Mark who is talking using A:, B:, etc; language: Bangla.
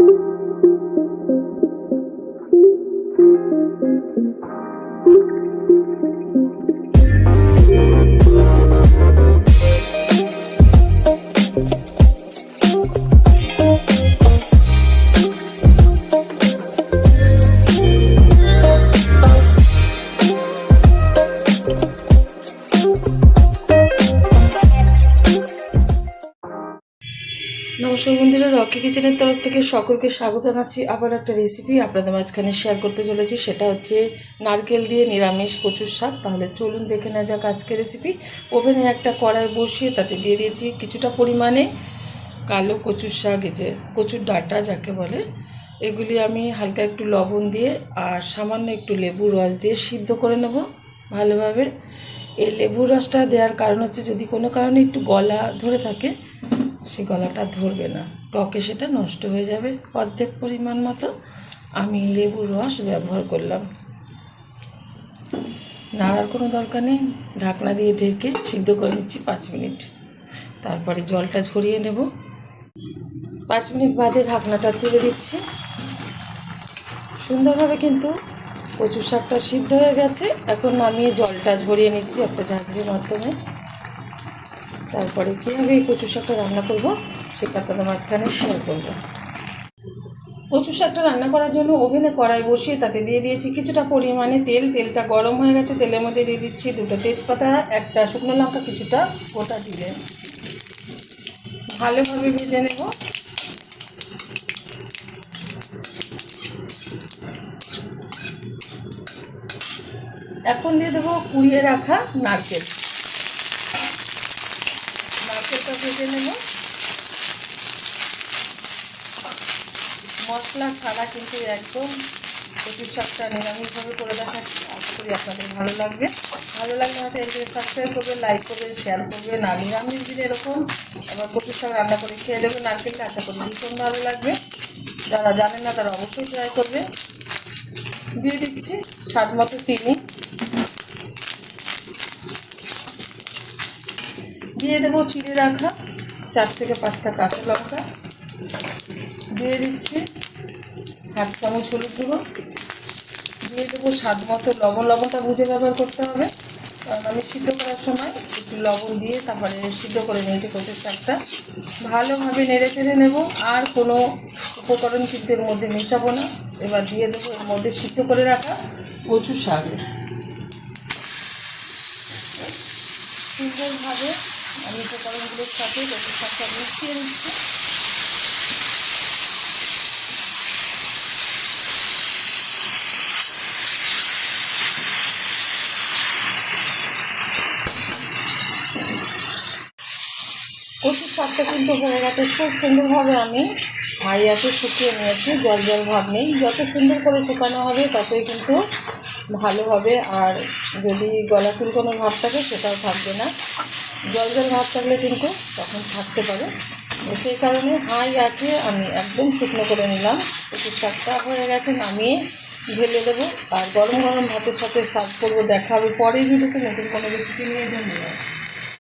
A: Thank you. নমস্কার বন্ধুরা, রকি কিচেনের তরফ থেকে সকলকে স্বাগত জানাচ্ছি। আবার একটা রেসিপি আপনাদের মাঝখানে শেয়ার করতে চলেছি, সেটা হচ্ছে নারকেল দিয়ে নিরামিষ কচুর শাক। তাহলে চলুন দেখে নেওয়া যাক আজকে রেসিপি ওভেনে একটা কড়াই বসিয়ে তাতে দিয়ে দিয়েছি কিছুটা পরিমাণে কালো কচুর শাক যে কচুর ডাঁটা যাকে বলে। এগুলি আমি হালকা একটু লবণ দিয়ে আর সামান্য একটু লেবুর রস দিয়ে সিদ্ধ করে নেব ভালোভাবে। এই লেবুর রসটা দেওয়ার কারণ হচ্ছে যদি কোনো কারণে একটু গলা ধরে থাকে সে গলাটা ধরবে না। টকে সেটা নষ্ট হয়ে যাবে অর্ধেক পরিমাণ মতো। আমি লেবুর রস ব্যবহার করলাম। নাড়ার কোনো দরকার নেই। ঢাকনা দিয়ে ঢেকে সিদ্ধ করে নিচ্ছি পাঁচ মিনিট। তারপরে জলটা ঝরিয়ে নেব। পাঁচ মিনিট বাদে ঢাকনাটা তুলে দিচ্ছি। সুন্দরভাবে কিন্তু কচু শাকটা সিদ্ধ হয়ে গেছে। এখন নামিয়ে জলটা ঝরিয়ে নিচ্ছি একটা ঝাঁঝরির মাধ্যমে। তারপরে কীভাবে এই কচু শাকটা রান্না করব, সেটা আপনাদের মাঝখানে শেয়ার করব। কচু শাকটা রান্না করার জন্য ওভেনে কড়াই বসিয়ে তাতে দিয়ে দিয়েছি কিছুটা পরিমাণে তেল। তেলটা গরম হয়ে গেছে, তেলের মধ্যে দিয়ে দিচ্ছি দুটো তেজপাতা, একটা শুকনো লঙ্কা, কিছুটা গোটা জিরে। ভালোভাবে ভেজে নেব। এখন দিয়ে দেবো কুড়িয়ে রাখা নারকেল। ভেজে নেব। মশলা ছাড়া কিন্তু একদম শাকটা নিরামিষভাবে করে দেখাচ্ছি। আশা করি আপনাদের ভালো লাগবে। ভালো লাগলে হয়তো এদিকে সাবস্ক্রাইব করবে লাইক করবে শেয়ার করবে না নিরামিষ দিলে এরকম আবার কচুর শাক রান্না করে খেয়ে দেবে নারকেলটা আশা করি ভীষণ ভালো লাগবে। যারা জানেন না তারা অবশ্যই ট্রাই করবে দিয়ে দিচ্ছি স্বাদ মতো চিনি। দিয়ে দেবো চিড়ে রাখা, চার থেকে পাঁচটা কাঁচা লঙ্কা। দিয়ে দিচ্ছি হাফ চামচ হলুদ গুঁড়ো। দিয়ে দেবো স্বাদ মতো লবণ, লবণটা বুঝে ব্যবহার করতে হবে। কারণ আমি সিদ্ধ করার সময় একটু লবণ দিয়ে তারপরে সিদ্ধ করে নিয়েছি কচুর শাকটা। ভালোভাবে নেড়ে চেড়ে নেব, আর কোনো উপকরণ কিন্তু এর মধ্যে মেশাবো না। এবার দিয়ে দেবো এর মধ্যে সিদ্ধ করে রাখা কচুর শাক। সুন্দরভাবে আমি উপকরণগুলোর সাথে কচুর শাকটা মিশিয়ে নিচ্ছি। কচুর শাকটা কিন্তু হয়ে গেছে। খুব সুন্দরভাবে আমি হাই শুকিয়ে নিয়েছি। জল জল ভাব নেই। যত সুন্দর করে শুকানো হবে, ততই কিন্তু ভালো হবে। আর যদি গলা চুলকানো ভাব থাকে সেটাও থাকবে না। জল জল ভাব থাকলে কিন্তু তখন থাকতে পারে। সেই কারণে হাই আছে, আমি একদম শুকনো করে নিলাম। একটু শাকটা হয়ে গেছে, নামিয়ে ঢেলে দেবো। আর গরম গরম ভাতের সাথে সার্ভ করব দেখা হবে পরের ভিডিওতে নতুন কোনো রেসিপি নিয়ে জন্য